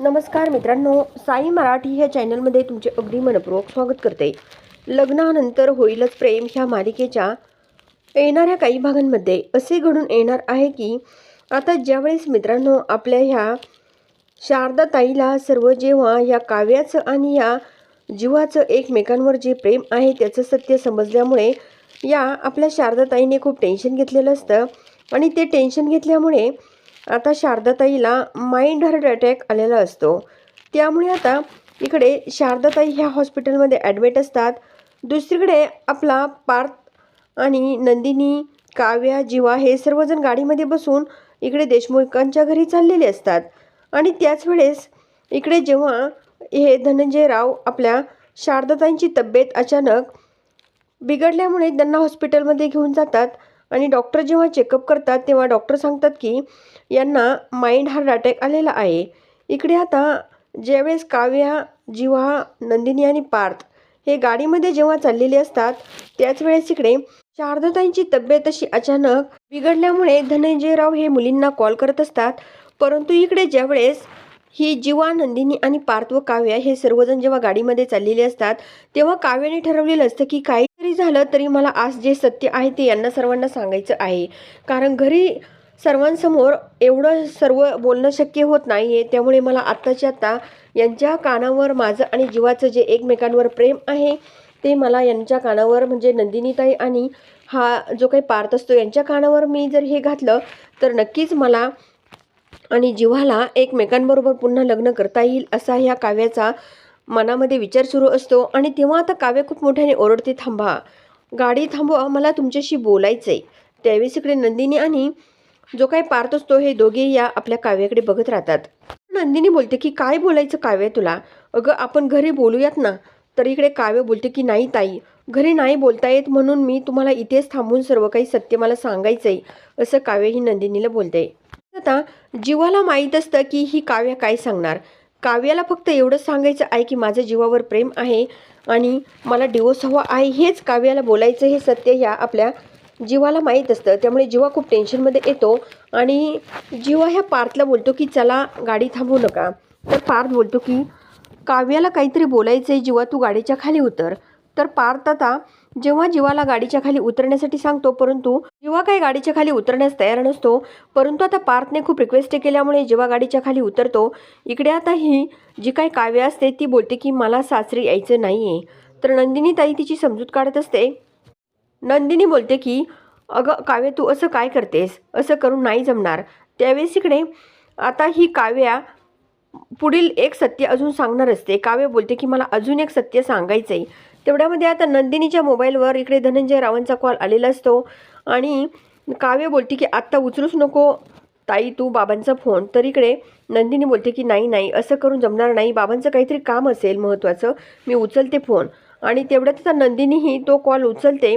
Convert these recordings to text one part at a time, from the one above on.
नमस्कार मित्रांनो साई मराठी ह्या चॅनलमध्ये तुमचे अगदी मनपूर्वक स्वागत करते. लग्नानंतर होईलच प्रेम ह्या मालिकेच्या येणाऱ्या काही भागांमध्ये. असे घडून येणार आहे की आता ज्यावेळेस मित्रांनो आपल्या ह्या शारदा ताईला सर्व जेव्हा या काव्याचं आणि या जीवाचं एकमेकांवर जे प्रेम आहे त्याचं सत्य समजल्यामुळे या आपल्या शारदाताईने खूप टेन्शन घेतलेलं असतं. आणि ते टेन्शन घेतल्यामुळे आता शारदाताईला माइंड हार्ट अटॅक आलेला असतो. त्यामुळे आता इकडे शारदाताई ह्या हॉस्पिटलमध्ये ॲडमिट असतात. दुसरीकडे आपला पार्थ आणि नंदिनी काव्या जीवा हे सर्वजण गाडीमध्ये बसून इकडे देशमुखांच्या घरी चाललेले असतात. आणि त्याच वेळेस इकडे जेव्हा हे धनंजय राव आपल्या शारदाताईंची तब्येत अचानक बिघडल्यामुळे त्यांना हॉस्पिटलमध्ये घेऊन जातात आणि डॉक्टर जेव्हा चेकअप करतात तेव्हा डॉक्टर सांगतात की यांना माइंड हार्ट अटॅक आलेला आहे. इकडे आता ज्यावेळेस काव्या जिव्हा नंदिनी आणि पार्थ हे गाडीमध्ये जेव्हा चाललेले असतात त्याच वेळेस इकडे शारदाताईंची तब्येत अशी अचानक बिघडल्यामुळे धनंजयराव हे मुलींना कॉल करत असतात. परंतु इकडे ज्यावेळेस ही जीवा नंदिनी आणि पार्थ व काव्या हे सर्वजण जेव्हा गाडीमध्ये चाललेले असतात तेव्हा काव्याने ठरवलेलं असतं की काहीतरी झालं तरी मला आज जे सत्य आहे ते यांना सर्वांना सांगायचं आहे. कारण घरी सर्वांसमोर एवढं सर्व बोलणं शक्य होत नाही आहे त्यामुळे मला आत्ताच्या आत्ता यांच्या कानावर माझं आणि जीवाचं जे एकमेकांवर प्रेम आहे ते मला यांच्या कानावर म्हणजे नंदिनीताई आणि हा जो काही पार्थ असतो यांच्या कानावर मी जर हे घातलं तर नक्कीच मला आणि जीवाला एकमेकांबरोबर पुन्हा लग्न करता येईल असा ह्या काव्याचा मनामध्ये विचार सुरू असतो. आणि तेव्हा आता काव्य खूप मोठ्याने ओरडते थांबा गाडी थांबवा मला तुमच्याशी बोलायचं आहे त्यावेळेस इकडे नंदिनी आणि जो काही पार्थ असतो हे दोघे या आपल्या काव्याकडे बघत राहतात. नंदिनी बोलते की काय बोलायचं काव्य तुला? अगं आपण घरी बोलूयात ना. तर इकडे काव्य बोलते की नाही ताई घरी नाही बोलता येत म्हणून मी तुम्हाला इथेच थांबून सर्व काही सत्य मला सांगायचं आहे असं काव्य ही नंदिनीला बोलते. आता जीवाला माहीत असतं की ही काव्य काय सांगणार. काव्याला फक्त एवढंच सांगायचं आहे की माझं जीवावर प्रेम आहे आणि मला डिवोर्स हवा आहे हेच काव्याला बोलायचं हे सत्य ह्या आपल्या जीवाला माहीत असतं. त्यामुळे जीवा खूप टेन्शनमध्ये येतो आणि जीवा ह्या पार्थला बोलतो की चला गाडी थांबवू नका. तर पार्थ बोलतो की काव्याला काहीतरी बोलायचं आहे जीवा तू गाडीच्या खाली उतर. तर पार्थ आता जेव्हा जीवाला गाडीच्या खाली उतरण्यासाठी सांगतो परंतु जीवा काही गाडीच्या खाली उतरण्यास तयार नसतो परंतु आता पार्थने खूप रिक्वेस्ट केल्यामुळे जेव्हा गाडीच्या खाली उतरतो इकडे आता ही जी काही काव्य असते ती बोलते की मला सासरी यायचं नाही आहे तर नंदिनी ताई तिची समजूत काढत असते. नंदिनी बोलते की अगं काव्य तू असं काय करतेस? असं करून नाही जमणार. त्यावेळेस इकडे आता ही काव्या पुढील एक सत्य अजून सांगणार असते. काव्य बोलते की मला अजून एक सत्य सांगायचं आहे तेवढ्यामध्ये आता नंदिनीच्या मोबाईलवर इकडे धनंजय रावांचा कॉल आलेला असतो. आणि काव्य बोलते की आत्ता उचलूच नको ताई तू बाबांचा फोन. तर इकडे नंदिनी बोलते की नाही नाही असं करून जमणार नाही. बाबांचं काहीतरी काम असेल महत्त्वाचं. मी उचलते फोन. आणि तेवढ्यात आता नंदिनीही तो कॉल उचलते.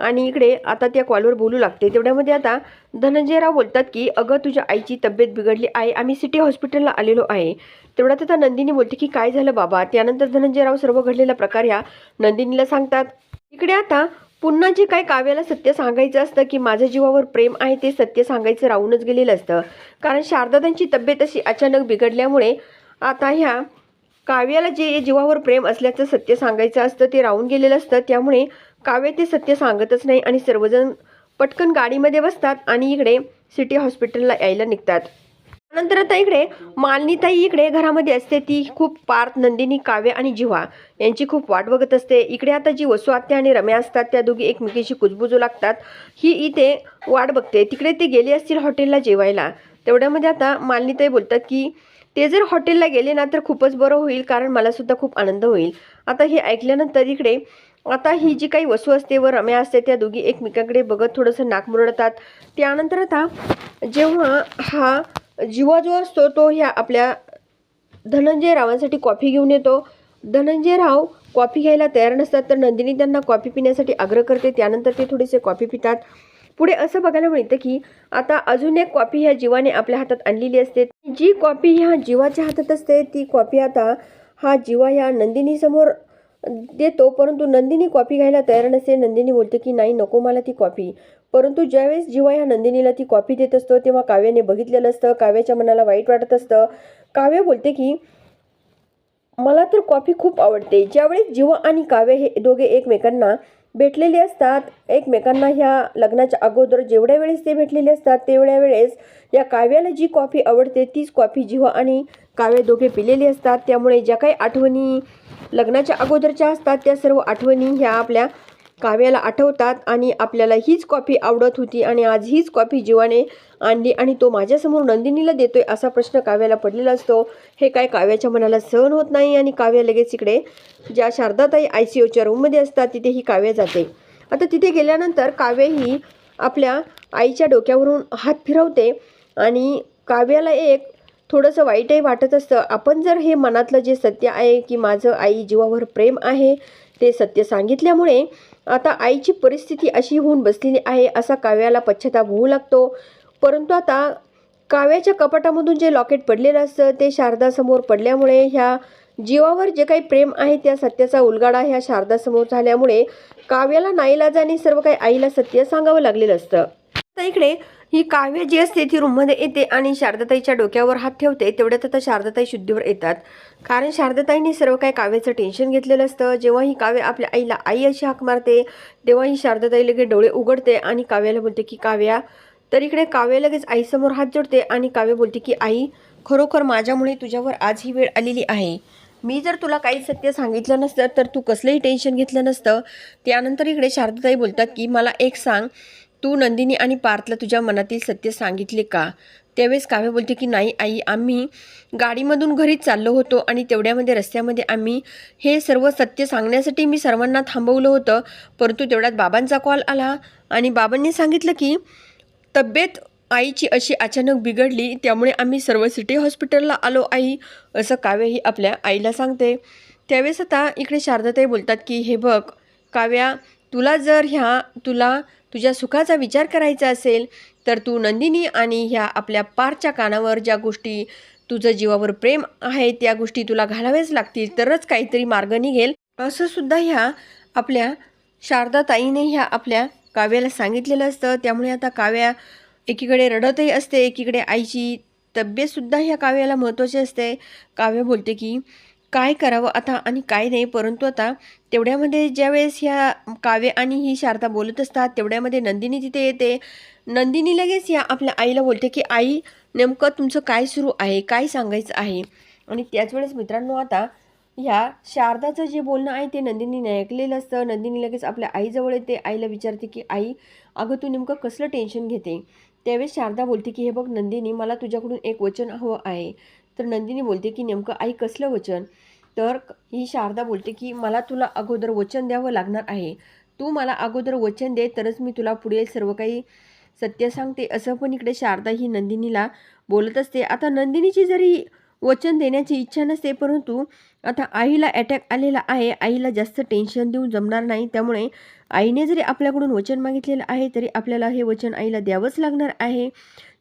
आणि इकडे आता त्या कॉलवर बोलू लागते. तेवढ्यामध्ये आता धनंजयराव बोलतात की अगं तुझ्या आईची तब्येत बिघडली आहे. आम्ही सिटी हॉस्पिटलला आलेलो आहे. तेवढ्यात आता नंदिनी बोलते की काय झालं बाबा? त्यानंतर धनंजयराव सर्व घडलेला प्रकार ह्या नंदिनीला सांगतात. इकडे आता पुन्हा जे काही काव्याला सत्य सांगायचं असतं की माझ्या जीवावर प्रेम आहे ते सत्य सांगायचं राहूनच गेलेलं असतं. कारण शारदादांची तब्येत अशी अचानक बिघडल्यामुळे आता ह्या काव्याला जे जीवावर प्रेम असल्याचं सत्य सांगायचं असतं ते राहून गेलेलं असतं. त्यामुळे काव्य ते सत्य सांगतच नाही आणि सर्वजण पटकन गाडीमध्ये बसतात आणि इकडे सिटी हॉस्पिटलला यायला निघतात. त्यानंतर आता इकडे मालनीताई इकडे घरामध्ये असते. ती खूप पार्थ नंदिनी काव्य आणि जिव्हा यांची खूप वाट बघत असते. इकडे आता जी वसू आत्या आणि रम्या असतात त्या दोघी एकमेकीशी कुजबुजू लागतात. ही इथे वाट बघते. तिकडे ते गेले असतील हॉटेलला जेवायला. तेवढ्यामध्ये आता मालनीताई बोलतात की ते जर हॉटेलला गेले ना तर खूपच बरं होईल कारण मलासुद्धा खूप आनंद होईल. आता हे ऐकल्यानंतर इकडे आता ही जी काही वस्तू असते व रम्या असते त्या दोघी एकमेकांकडे बघत थोडंसं नाक मुरडतात. त्यानंतर आता जेव्हा हा जीवा जो असतो तो ह्या आपल्या धनंजय रावांसाठी कॉफी घेऊन येतो. धनंजय राव कॉफी घ्यायला तयार नसतात तर नंदिनी त्यांना कॉफी पिण्यासाठी आग्रह करते. त्यानंतर ते थोडेसे कॉफी पितात. पुढे असं बघायला मिळतं की आता अजून एक कॉपी ह्या जीवाने आपल्या हातात आणलेली असते. जी कॉफी ह्या जीवाच्या हातात असते ती कॉफी आता हा जीवा ह्या नंदिनीसमोर देतो परंतु नंदिनी कॉफी घ्यायला तयार नसते. नंदिनी बोलते की नाही नको मला ती कॉफी परंतु ज्यावेळेस जीवा ह्या नंदिनीला ती कॉफी देत असतो तेव्हा काव्याने बघितलेलं असतं काव्याच्या मनाला वाईट वाटत असतं. काव्य बोलते की मला तर कॉफी खूप आवडते. ज्यावेळेस जीवा आणि काव्य हे दोघे एकमेकांना भेटलेली असतात. एकमेकांना ह्या लग्नाच्या अगोदर जेवढ्या वेळेस ते भेटलेले असतात तेवढ्या वेळेस या काव्याला जी कॉफी आवडते तीच कॉफी जिव्हा आणि काव्य दोघे पिलेली असतात. त्यामुळे ज्या काही आठवणी लग्नाच्या अगोदरच्या असतात त्या सर्व आठवणी ह्या आपल्या काव्याला आठवतात आणि आपल्याला हीच कॉफी आवडत होती आणि आज हीच कॉफी जीवाने आणली आणि तो माझ्यासमोर नंदिनीला देतोय असा प्रश्न काव्याला पडलेला असतो. हे काय काव्याच्या मनाला सहन होत नाही आणि काव्या लगेच इकडे ज्या शारदाताई आय सी ओच्या रूममध्ये असतात तिथे ही काव्य जाते. आता तिथे गेल्यानंतर काव्य ही आपल्या आईच्या डोक्यावरून हात फिरवते आणि काव्याला एक थोडंसं वाईटही वाटत असतं. आपण जर हे मनातलं जे सत्य आहे की माझं आई जीवावर प्रेम आहे ते सत्य सांगितल्यामुळे आता आईची परिस्थिती अशी होऊन बसलेली आहे असा काव्याला पश्चाताप होऊ लागतो. परंतु आता काव्याच्या कपाटामधून जे लॉकेट पडलेलं असतं ते शारदासमोर पडल्यामुळे ह्या जीवावर जे काही प्रेम आहे त्या सत्याचा उलगाडा ह्या शारदासमोर झाल्यामुळे काव्याला नाईलाजाने सर्व काही आईला सत्य सांगावं लागलेलं असतं. आता इकडे ही काव्य जी असते ती रूममध्ये येते आणि शारदाताईच्या डोक्यावर हात ठेवते तेवढ्यात आता शारदाताई शुद्धीवर येतात. कारण शारदाताईने सर्व काही काव्याचं टेन्शन घेतलेलं असतं. जेव्हा ही काव्य आपल्या आईला आई अशी हाक मारते तेव्हा ही शारदाताई लगेच डोळे उघडते आणि काव्याला बोलते की काव्या. तर इकडे काव्य लगेच आईसमोर हात जोडते आणि काव्य बोलते की आई खरोखर माझ्यामुळे तुझ्यावर आज ही वेळ आलेली आहे. मी जर तुला काही सत्य सांगितलं नसतं तर तू कसलंही टेन्शन घेतलं नसतं. त्यानंतर इकडे शारदाताई बोलतात की मला एक सांग. तू नंदिनी आणि पार्थला तुझ्या मनातील सत्य सांगितले का? त्यावेळेस काव्य बोलते की नाही आई आम्ही गाडीमधून घरीच चाललो होतो आणि तेवढ्यामध्ये रस्त्यामध्ये आम्ही हे सर्व सत्य सांगण्यासाठी मी सर्वांना थांबवलं होतं परंतु तेवढ्यात बाबांचा कॉल आला आणि बाबांनी सांगितलं की तब्येत आईची अशी अचानक बिघडली त्यामुळे आम्ही सर्व सिटी हॉस्पिटलला आलो आई असं काव्य ही आपल्या आईला सांगते. त्यावेळेस आता इकडे शारदाताई बोलतात की हे बघ काव्या तुला जर ह्या तुला तुझ्या सुखाचा विचार करायचा असेल तर तू नंदिनी आणि ह्या आपल्या पारच्या कानावर ज्या गोष्टी तुझं जीवावर प्रेम आहे त्या गोष्टी तुला घालाव्याच लागतील. तरच काहीतरी मार्ग निघेल. असं सुद्धा ह्या आपल्या शारदाताईने ह्या आपल्या काव्याला सांगितलेलं असतं. त्यामुळे आता काव्या एकीकडे रडतही असते एकीकडे आईची तब्येतसुद्धा ह्या काव्याला महत्त्वाची असते. काव्य बोलते की काय करावं आता आणि काय नाही परंतु आता तेवढ्यामध्ये ज्यावेळेस ह्या काव्य आणि ही शारदा बोलत असतात तेवढ्यामध्ये नंदिनी तिथे येते. नंदिनी लगेच या आपल्या आईला बोलते की आई नेमकं तुमचं काय सुरू आहे? काय सांगायचं आहे? आणि त्याच वेळेस मित्रांनो आता ह्या शारदाचं जे बोलणं आहे ते नंदिनीने ऐकलेलं असतं. नंदिनी लगेच आपल्या आईजवळ येते. आईला विचारते की आई अगं तू नेमकं कसलं टेन्शन घेते? त्यावेळेस शारदा बोलते की हे बघ नंदिनी मला तुझ्याकडून एक वचन हवं आहे. तर नंदिनी बोलते की नेमकं आई कसलं वचन? तर ही शारदा बोलते की मला तुला अगोदर वचन द्यावं लागणार आहे. तू मला अगोदर वचन दे तरच मी तुला पुढे सर्व काही सत्य सांगते. असं पण इकडे शारदा ही नंदिनीला बोलत असते. आता नंदिनीची जरी वचन देण्याची इच्छा नसते परंतु आता आईला अटॅक आलेला आहे. आईला जास्त टेन्शन देऊन जमणार नाही. त्यामुळे आईने जरी आपल्याकडून वचन मागितलेलं आहे तरी आपल्याला हे वचन आईला द्यावंच लागणार आहे.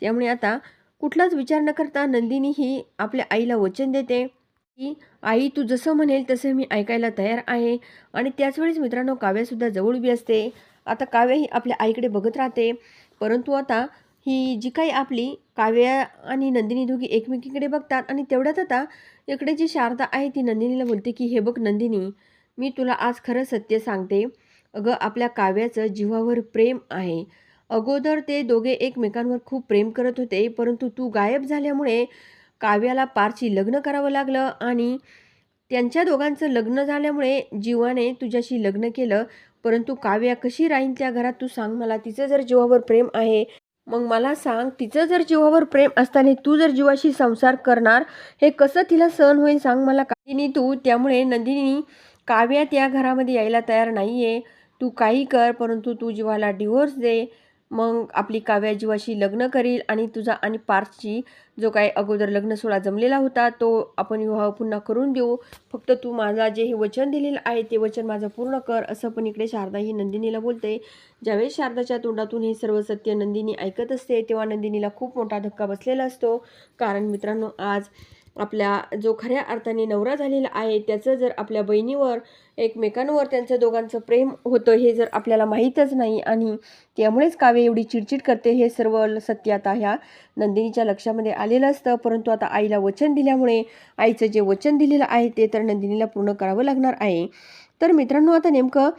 त्यामुळे आता कुठलाच विचार न करता नंदिनी ही आपल्या आईला वचन देते की आई तू जसं म्हणेल तसं मी ऐकायला तयार आहे. आणि त्याचवेळीच मित्रांनो काव्यासुद्धा जवळ उभी असते. आता काव्य ही आपल्या आईकडे बघत राहते. परंतु आता ही जी काही आपली काव्या आणि नंदिनी दोघी एकमेकीकडे बघतात आणि तेवढ्यात आता इकडे जी शारदा आहे ती नंदिनीला बोलते की हे बघ नंदिनी मी तुला आज खरं सत्य सांगते. अगं आपल्या काव्याचं जीवावर प्रेम आहे. अगोदर ते दोघे एकमेकांवर खूप प्रेम करत होते परंतु तू गायब झाल्यामुळे काव्याला पारची लग्न करावं लागलं आणि त्यांच्या दोघांचं लग्न झाल्यामुळे जीवाने तुझ्याशी लग्न केलं. परंतु काव्या कशी राहीन त्या घरात तू सांग मला. तिचं जर जीवावर प्रेम आहे मग मला सांग तिचं जर जीवावर प्रेम असताना तू जर जीवाशी संसार करणार हे कसं तिला सहन होईल सांग मला. काहिनी तू त्यामुळे नंदिनी काव्या त्या घरामध्ये यायला तयार नाही आहे तू काही कर परंतु तू जीवाला डिवोर्स दे. मग आपली काव्या जीवाशी लग्न करील आणि तुझा आणि पार्थची जो काय अगोदर लग्न सोहळा जमलेला होता तो आपण विवाह पुन्हा करून देऊ. फक्त तू माझा जे हे वचन दिलेलं आहे ते वचन माझं पूर्ण कर असं पण इकडे शारदा ही नंदिनीला बोलते. ज्यावेळेस शारदाच्या तोंडातून हे सर्व सत्य नंदिनी ऐकत असते तेव्हा नंदिनीला खूप मोठा धक्का बसलेला असतो. कारण मित्रांनो आज आपल्या जो खऱ्या अर्थाने नवरा झालेला आहे त्याचं जर आपल्या बहिणीवर एकमेकांवर त्यांचं दोघांचं प्रेम होतं हे जर आपल्याला माहीतच नाही आणि त्यामुळेच काव्य एवढी चिडचिड करते हे सर्व सत्य आता ह्या नंदिनीच्या लक्षामध्ये आलेलं असतं. परंतु आता आईला वचन दिल्यामुळे आईचं जे वचन दिलेलं आहे ते तर नंदिनीला पूर्ण करावं लागणार आहे. तर मित्रांनो आता नेमकं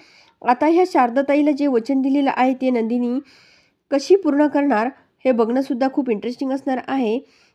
आता ह्या शारदाताईला जे वचन दिलेलं आहे ते नंदिनी कशी पूर्ण करणार हे बघणंसुद्धा खूप इंटरेस्टिंग असणार आहे.